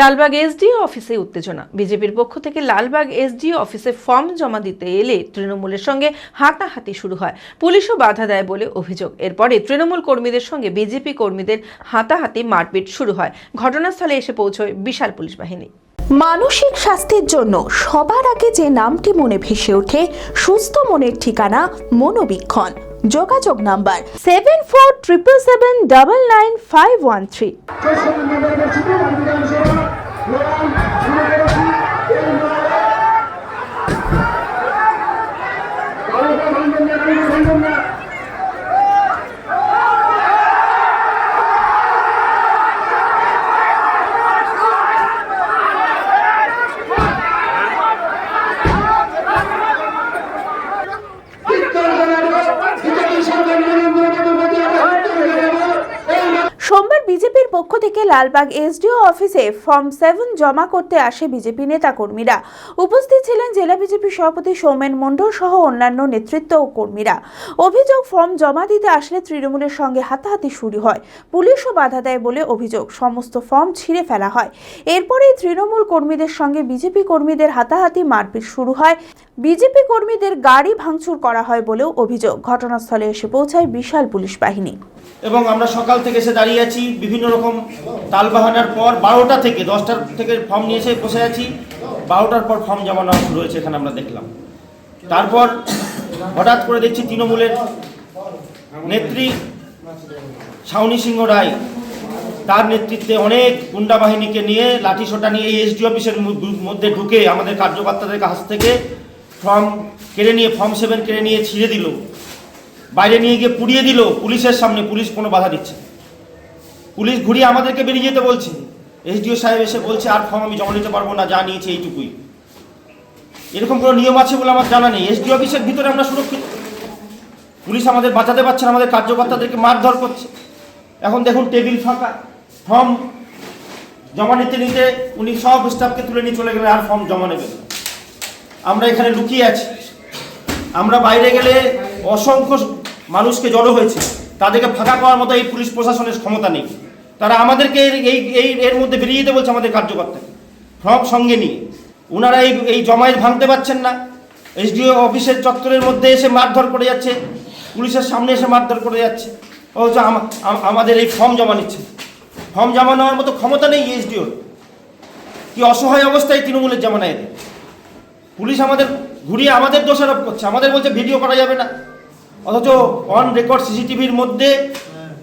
Lalbagh SDO অফিসে উত্তেজনা। বিজেপির পক্ষ থেকে লালবাগ এসডিও অফিসে ফর্ম জমা দিতে এলে তৃণমূলের সঙ্গে হাতাহাতি শুরু হয়। পুলিশও বাধা দেয় বলে অভিযোগ। এরপরে তৃণমূল কর্মীদের সঙ্গে বিজেপি কর্মীদের হাতাহাতি মারপিট শুরু হয়। ঘটনাস্থলে এসে পৌঁছয় বিশাল পুলিশ বাহিনী। মানসিক স্বাস্থ্যের জন্য সবার আগে যে নামটি মনে ভেসে ওঠে, সুস্থ মনের ঠিকানা মনোবীক্ষণ। যোগাযোগ number seven four triple seven double nine five one three வேண்டும் என்று சொல்லுங்கள் পক্ষ থেকে লালবাগ এসডিও অফিসে ফর্ম সেভেন জমা করতে আসে বিজেপি নেতাকর্মীরা। উপস্থিত ছিলেন জেলা বিজেপি সভাপতি সৌমেন মণ্ডল সহ অন্যান্য নেতৃত্ব ও কর্মীরা। অভিযোগ ফর্ম জমা দিতে আসলে তৃণমূলের সঙ্গে হাতাহাতি শুরু হয়। পুলিশও বাধা দেয় বলে অভিযোগ। সমস্ত ফর্ম ছিঁড়ে ফেলা হয়। এরপরেই তৃণমূল কর্মীদের সঙ্গে বিজেপি কর্মীদের হাতাহাতি মারপিট শুরু হয়। বিজেপি কর্মীদের গাড়ি ভাঙচুর করা হয় বলেও অভিযোগ। ঘটনাস্থলে এসে পৌঁছায় বিশাল পুলিশ বাহিনী। এবং আমরা সকাল থেকে এসে দাঁড়িয়ে আছি। বিভিন্ন রকম তালবাহানার পর বারোটা থেকে দশটার থেকে ফর্ম নিয়ে এসে বসে আছি। বারোটার পর ফর্ম জমা নেওয়া শুরু হয়েছে, এখানে আমরা দেখলাম। তারপর হঠাৎ করে দেখছি তৃণমূলের নেত্রী শাওনি সিংহ রায়, তার নেতৃত্বে অনেক গুন্ডা বাহিনীকে নিয়ে লাঠিসোঁটা নিয়ে এই এসডি অফিসের মধ্যে ঢুকে আমাদের কার্যকর্তাদের কাছ থেকে ফর্ম কেড়ে নিয়ে ফর্ম সেভেন কেড়ে নিয়ে ছিঁড়ে দিল। বাইরে নিয়ে গিয়ে পুড়িয়ে দিল, পুলিশের সামনে, পুলিশ কোনো বাধা দিচ্ছে। পুলিশ ঘুরিয়ে আমাদেরকে বেরিয়ে যেতে বলছে। এসডিও সাহেব এসে বলছে, আর ফর্ম আমি জমা নিতে পারব না, যা নিয়েছে এইটুকুই। এরকম কোনো নিয়ম আছে বলে আমার জানা নেই। এসডি অফিসের ভিতরে আমরা সুরক্ষিত। পুলিশ আমাদের বাঁচাতে পারছে না, আমাদের কার্যকর্তাদেরকে মারধর করছে। এখন দেখুন, টেবিল ফাঁকা। ফর্ম জমা নিতে নিতে উনি সব স্টাফকে তুলে নিয়ে চলে গেলেন, আর ফর্ম জমা নেবেন আমরা এখানে লুকিয়ে আছি। আমরা বাইরে গেলে অসংখ্য মানুষকে জড়ো হয়েছে। তাদেরকে ফাঁকা করার মতো এই পুলিশ প্রশাসনের ক্ষমতা নেই। তারা আমাদেরকে এই এই এর মধ্যে বেরিয়ে যেতে বলছে আমাদের কার্যকর্তা। ফর্ম সঙ্গে নিয়ে। ওনারা এই এই জমায়েত ভাঙতে পারছেন না। এসডিও অফিসের চত্বরের মধ্যে এসে মারধর করে যাচ্ছে। পুলিশের সামনে এসে মারধর করে যাচ্ছে। অথচ আম- আম- আমাদের এই ফর্ম জমা নিচ্ছে। ফর্ম জমা নেওয়ার মতো ক্ষমতা নেই এসডিওর। কি অসহায় অবস্থায় তৃণমূলের জামানায় এদের। পুলিশ আমাদের ঘুরিয়ে আমাদের দোষারোপ করছে। আমাদের বলছে ভিডিও করা যাবে না। অথচ অন রেকর্ড সিসিটিভির মধ্যে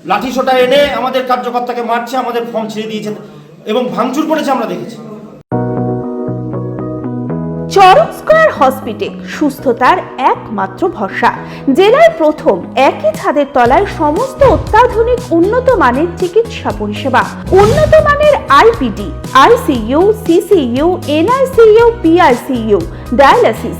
লাঠিসোঁটা এনে আমাদের কার্যকর্তাকে মারছে, আমাদের ফর্ম ছেড়ে দিয়েছে এবং ভাঙচুর করেছে আমরা দেখেছি। চরক স্কয়ার হসপিটাল সুস্থতার একমাত্র ভরসা। জেলায় প্রথম একই ছাদের তলায় সমস্ত অত্যাধুনিক উন্নত মানের চিকিৎসা পরিষেবা। উন্নত মানের IPD, ICU, CCU, NICU PICU dialysis